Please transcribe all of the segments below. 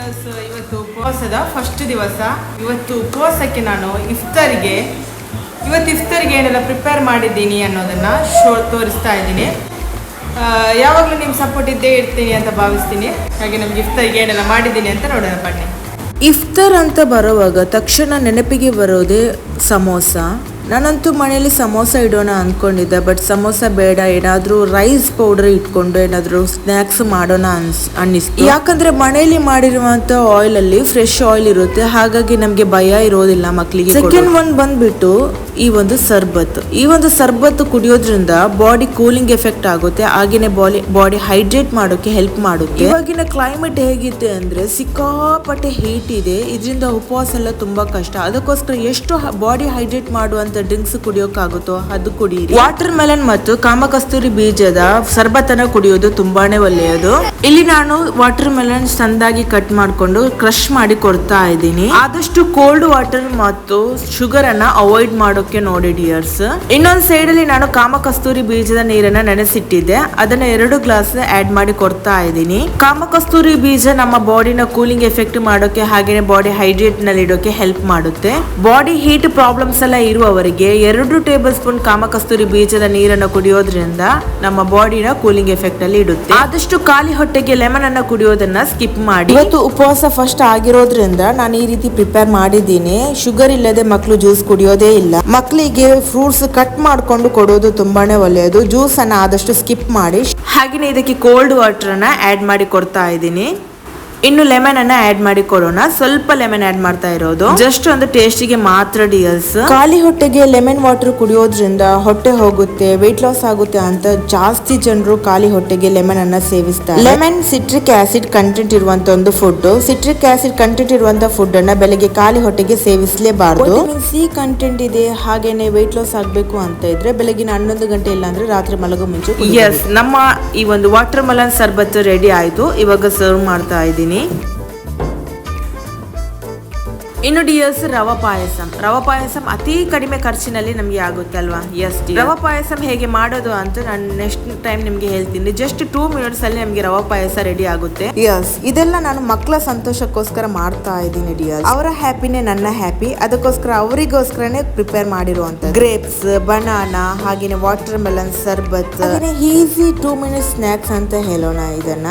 ಇವತ್ತು ಉಪವಾಸದ ಫಸ್ಟ್ ದಿವಸ. ಇವತ್ತು ಉಪವಾಸಕ್ಕೆ ನಾನು ಇಫ್ತಾರಿಗೆ, ಇವತ್ತು ಇಫ್ತಾರಿಗೆ ಏನೆಲ್ಲ ಪ್ರಿಪೇರ್ ಮಾಡಿದ್ದೀನಿ ಅನ್ನೋದನ್ನು ಶೋ, ತೋರಿಸ್ತಾ ಇದ್ದೀನಿ. ಯಾವಾಗಲೂ ನಿಮ್ಮ ಸಪೋರ್ಟ್ ಇದ್ದೇ ಇರ್ತೀನಿ ಅಂತ ಭಾವಿಸ್ತೀನಿ. ಹಾಗೆ ನಮ್ಗೆ ಇಫ್ತಾರಿಗೆ ಏನೆಲ್ಲ ಮಾಡಿದ್ದೀನಿ ಅಂತ ನೋಡೋಣ ಬನ್ನಿ. ಇಫ್ತಾರ್ ಅಂತ ಬರುವಾಗ ತಕ್ಷಣ ನೆನಪಿಗೆ ಬರೋದೇ ಸಮೋಸ. ನಾನಂತೂ ಮನೆಯಲ್ಲಿ ಸಮೋಸ ಇಡೋಣ ಅಂದ್ಕೊಂಡಿದ್ದೆ ಬಟ್ ಸಮೋಸ ಬೇಡ ಏನಾದರೂ ರೈಸ್ ಪೌಡರ್ ಇಟ್ಕೊಂಡು ಏನಾದರೂ ಸ್ನ್ಯಾಕ್ಸ್ ಮಾಡೋಣ ಅನ್ಸ್ ಅನ್ನಿಸ್ ಯಾಕಂದ್ರೆ ಮನೆಯಲ್ಲಿ ಮಾಡಿರುವಂಥ ಆಯಿಲ್ ಅಲ್ಲಿ ಫ್ರೆಶ್ ಆಯಿಲ್ ಇರುತ್ತೆ ಹಾಗಾಗಿ ನಮಗೆ ಭಯ ಇರೋದಿಲ್ಲ ಮಕ್ಕಳಿಗೆ ಸೆಕೆಂಡ್ ಒನ್ ಬಂದ್ಬಿಟ್ಟು ಈ ಒಂದು ಸರ್ಬತ್. ಈ ಒಂದು ಸರ್ಬತ್ ಕುಡಿಯೋದ್ರಿಂದ ಬಾಡಿ ಕೂಲಿಂಗ್ ಎಫೆಕ್ಟ್ ಆಗುತ್ತೆ, ಹಾಗೇನೆ ಬಾಡಿ ಬಾಡಿ ಹೈಡ್ರೇಟ್ ಮಾಡೋಕೆ ಹೆಲ್ಪ್ ಮಾಡುತ್ತೆ. ಇವಾಗಿನ ಕ್ಲೈಮೇಟ್ ಹೇಗಿದೆ ಅಂದ್ರೆ ಸಿಕ್ಕಾಪಟ್ಟೆ ಹೀಟ್ ಇದೆ, ಇದರಿಂದ ಉಪವಾಸ ಎಲ್ಲ ತುಂಬಾ ಕಷ್ಟ. ಅದಕ್ಕೋಸ್ಕರ ಎಷ್ಟು ಬಾಡಿ ಹೈಡ್ರೇಟ್ ಮಾಡುವಂತ ಡ್ರಿಂಕ್ಸ್ ಕುಡಿಯೋಕಾಗುತ್ತೋ ಅದು ಕುಡಿಯಿರಿ ವಾಟರ್ ಮೆಲನ್ ಮತ್ತು ಕಾಮಕಸ್ತೂರಿ ಬೀಜದ ಸರ್ಬತ್ತನ್ನ ಕುಡಿಯೋದು ತುಂಬಾನೇ ಒಳ್ಳೆಯದು. ಇಲ್ಲಿ ನಾನು ವಾಟರ್ ಮೆಲನ್ ಚಂದಾಗಿ ಕಟ್ ಮಾಡ್ಕೊಂಡು ಕ್ರಶ್ ಮಾಡಿ ಕೊಡ್ತಾ ಇದ್ದೀನಿ. ಆದಷ್ಟು ಕೋಲ್ಡ್ ವಾಟರ್ ಮತ್ತು ಶುಗರ್ ಅನ್ನ ಅವಾಯ್ಡ್ ಮಾಡೋಕೆ ನೋಡಿ ಡಿಯರ್ಸ್ ಇನ್ನೊಂದ್ ಸೈಡ್ ಅಲ್ಲಿ ನಾನು ಕಾಮಕಸ್ತೂರಿ ಬೀಜದ ನೀರನ್ನ ನೆನೆಸಿಟ್ಟಿದ್ದೆ. ಅದನ್ನ ಎರಡು ಗ್ಲಾಸ್ ಆಡ್ ಮಾಡಿ ಕೊಡ್ತಾ ಇದ್ದೀನಿ. ಕಾಮಕಸ್ತೂರಿ ಬೀಜ ನಮ್ಮ ಬಾಡಿನ ಕೂಲಿಂಗ್ ಎಫೆಕ್ಟ್ ಮಾಡೋಕೆ ಹಾಗೇನೆ ಬಾಡಿ ಹೈಡ್ರೇಟ್ನಲ್ಲಿ ಇಡೋಕೆ ಹೆಲ್ಪ್ ಮಾಡುತ್ತೆ. ಬಾಡಿ ಹೀಟ್ ಪ್ರಾಬ್ಲಮ್ಸ್ ಎಲ್ಲ ಇರುವವರಿಗೆ ಎರಡು ಟೇಬಲ್ ಸ್ಪೂನ್ ಕಾಮಕಸ್ತೂರಿ ಬೀಜದ ನೀರನ್ನು ಕುಡಿಯೋದ್ರಿಂದ ನಮ್ಮ ಬಾಡಿನ ಕೂಲಿಂಗ್ ಎಫೆಕ್ಟ್ ಅಲ್ಲಿ ಇಡುತ್ತೆ. ಆದಷ್ಟು ಖಾಲಿ ಹೊಟ್ಟೆಗೆ ಲೆಮನ್ ಅನ್ನ ಕುಡಿಯೋದನ್ನ ಸ್ಕಿಪ್ ಮಾಡಿ. ಇವತ್ತು ಉಪವಾಸ ಫಸ್ಟ್ ಆಗಿರೋದ್ರಿಂದ ನಾನು ಈ ರೀತಿ ಪ್ರಿಪೇರ್ ಮಾಡಿದ್ದೀನಿ. ಶುಗರ್ ಇಲ್ಲದೆ ಮಕ್ಕಳು ಜ್ಯೂಸ್ ಕುಡಿಯೋದೇ ಇಲ್ಲ. ಮಕ್ಕಳಿಗೆ ಫ್ರೂಟ್ಸ್ ಕಟ್ ಮಾಡ್ಕೊಂಡು ಕೊಡೋದು ತುಂಬಾನೇ ಒಳ್ಳೆಯದು ಜ್ಯೂಸನ್ನು ಆದಷ್ಟು ಸ್ಕಿಪ್ ಮಾಡಿ. ಹಾಗೆಯೇ ಇದಕ್ಕೆ ಕೋಲ್ಡ್ ವಾಟರ್ ಆ್ಯಡ್ ಮಾಡಿ ಕೊಡ್ತಾ ಇದ್ದೀನಿ. ಇನ್ನು ಲೆಮನ್ ಅನ್ನ ಆಡ್ ಮಾಡಿ ಕೊಡೋಣ. ಸ್ವಲ್ಪ ಲೆಮನ್ ಆಡ್ ಮಾಡ್ತಾ ಇರೋದು. ಜಸ್ಟ್ ಒಂದು ಟೇಸ್ಟಿಗೆ ಮಾತ್ರ ಡಿಯಲ್ಸ್ ಖಾಲಿ ಹೊಟ್ಟೆಗೆ ಲೆಮನ್ ವಾಟರ್ ಕುಡಿಯೋದ್ರಿಂದ ಹೊಟ್ಟೆ ಹೋಗುತ್ತೆ ವೆಯ್ಟ್ ಲಾಸ್ ಆಗುತ್ತೆ ಅಂತ ಜಾಸ್ತಿ ಜನರು ಖಾಲಿ ಹೊಟ್ಟೆಗೆ ಲೆಮನ್ ಅನ್ನ ಸೇವಿಸ್ತಾರೆ. ಲೆಮನ್ ಸಿಟ್ರಿಕ್ ಆಸಿಡ್ ಕಂಟೆಂಟ್ ಇರುವಂತ ಒಂದು ಫುಡ್ ಸಿಟ್ರಿಕ್ ಆಸಿಡ್ ಕಂಟೆಂಟ್ ಇರುವಂತ ಫುಡ್ ಅನ್ನ ಬೆಳಿಗ್ಗೆ ಖಾಲಿ ಹೊಟ್ಟೆಗೆ ಸೇವಿಸಲೇಬಾರದು. ಸಿ ಕಂಟೆಂಟ್ ಇದೆ ಹಾಗೇನೆ ವೆಯ್ಟ್ ಲಾಸ್ ಆಗಬೇಕು ಅಂತ ಇದ್ರೆ ಬೆಳಗಿನ ಹನ್ನೊಂದು ಗಂಟೆ ಇಲ್ಲಾಂದ್ರೆ ರಾತ್ರಿ ಮಲಗೋ ಮುಂಚೆ ಎಸ್ ನಮ್ಮ ಈ ಒಂದು ವಾಟರ್ ಮಲನ್ ಸರ್ಬತ್ ರೆಡಿ ಆಯ್ತು. ಇವಾಗ ಸರ್ವ್ ಮಾಡ್ತಾ ಇದ್ದೀನಿ. ಇನ್ನು ಡಿಯರ್ಸ್ ರವ ಪಾಯಸಂ. ರವ ಪಾಯಸಂ ಅತಿ ಕಡಿಮೆ ಖರ್ಚಿನಲ್ಲಿ ನಮಗೆ ಆಗುತ್ತೆ ಅಲ್ವಾ? ಎಸ್ ರವ ಪಾಯಸಂ ಹೇಗೆ ಮಾಡೋದು ಅಂತ ನಾನು ನೆಕ್ಸ್ಟ್ ಟೈಮ್ ನಿಮಗೆ ಹೇಳ್ತೀನಿ. ಜಸ್ಟ್ ಟೂ ಮಿನಿಟ್ಸ್ ಅಲ್ಲಿ ನಮಗೆ ರವ ಪಾಯಸ ರೆಡಿ ಆಗುತ್ತೆ. ಯಸ್ ಇದೆಲ್ಲ ನಾನು ಮಕ್ಕಳ ಸಂತೋಷಕ್ಕೋಸ್ಕರ ಮಾಡ್ತಾ ಇದ್ದೀನಿ ಡಿಯರ್ಸ್ ಅವರ ಹ್ಯಾಪಿನೇ ನನ್ನ ಹ್ಯಾಪಿ ಅದಕ್ಕೋಸ್ಕರ ಅವರಿಗೋಸ್ಕರನೇ ಪ್ರಿಪೇರ್ ಮಾಡಿರುವಂತ ಗ್ರೇಪ್ಸ್ ಬನಾನಾ ಹಾಗೇನೆ watermelon sharbat easy two minutes snacks ಅಂತ ಹೇಳೋಣ ಇದನ್ನ.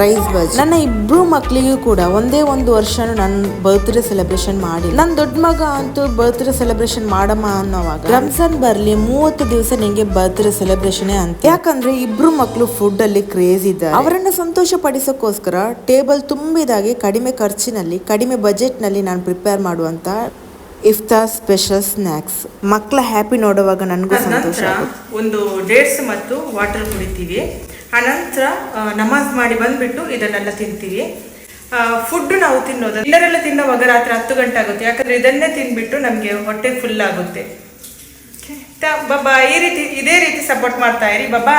ರೈಸ್ ಬಜ್ ನನ್ನ ಇಬ್ರು ಮಕ್ಕಳಿಗೂ ಕೂಡ ಒಂದೇ ಒಂದು ವರ್ಷ ನನ್ನ ಬರ್ತ್ಡೇ ಸೆಲೆಬ್ರೇಷನ್ ಮಾಡಿ ನನ್ನ ದೊಡ್ಡ ಮಗ ಅಂತೂ ಬರ್ತ್ಡೇ ಸೆಲೆಬ್ರೇಷನ್ ಮಾಡಮ್ಮ ಅನ್ನೋವಾಗ ರಂಜಾನ್ ಬರ್ಲಿ ಮೂವತ್ತು ದಿವಸ ನಿಂಗೆ ಬರ್ತ್ಡೇ ಸೆಲೆಬ್ರೇಷನ್ ಅಂತ. ಯಾಕಂದ್ರೆ ಇಬ್ರು ಮಕ್ಕಳು ಫುಡ್ ಅಲ್ಲಿ ಕ್ರೇಜ್ ಇದ್ದಾರೆ. ಅವರನ್ನ ಸಂತೋಷ ಪಡಿಸೋಕೋಸ್ಕರ ಟೇಬಲ್ ತುಂಬಿದಾಗೆ ಕಡಿಮೆ ಖರ್ಚಿನಲ್ಲಿ ಕಡಿಮೆ ಬಜೆಟ್ನಲ್ಲಿ ನಾನು ಪ್ರಿಪೇರ್ ಮಾಡುವಂತ ಇಫ್ತಾರ್ ಸ್ಪೆಷಲ್ ಸ್ನ್ಯಾಕ್ಸ್ ಮಕ್ಕಳ ಹ್ಯಾಪಿ ನೋಡುವಾಗ ನನಗೂ ಸಂತೋಷ ಒಂದು ಡೇಟ್ಸ್ ಮತ್ತು ವಾಟರ್ ಕುಡಿತೀವಿ. ಆನಂತರ ಆ, ನಮಾಜ್ ಮಾಡಿ ಬಂದ್ಬಿಟ್ಟು ಇದನ್ನೆಲ್ಲ ತಿಂತೀವಿ. ಫುಡ್ ನಾವು ತಿನ್ನೋದು. ಎಲ್ಲರೆಲ್ಲ ತಿನ್ನೋವಾಗ ರಾತ್ರಿ ಹತ್ತು ಗಂಟೆ ಆಗುತ್ತೆ. ಯಾಕಂದ್ರೆ ಇದನ್ನೇ ತಿನ್ಬಿಟ್ಟು ನಮಗೆ ಹೊಟ್ಟೆ ಫುಲ್ ಆಗುತ್ತೆ. ಬಾಬಾ ಈ ರೀತಿ ಇದೇ ರೀತಿ ಸಪೋರ್ಟ್ ಮಾಡ್ತಾ ಇರಿ. ಬಾಬಾ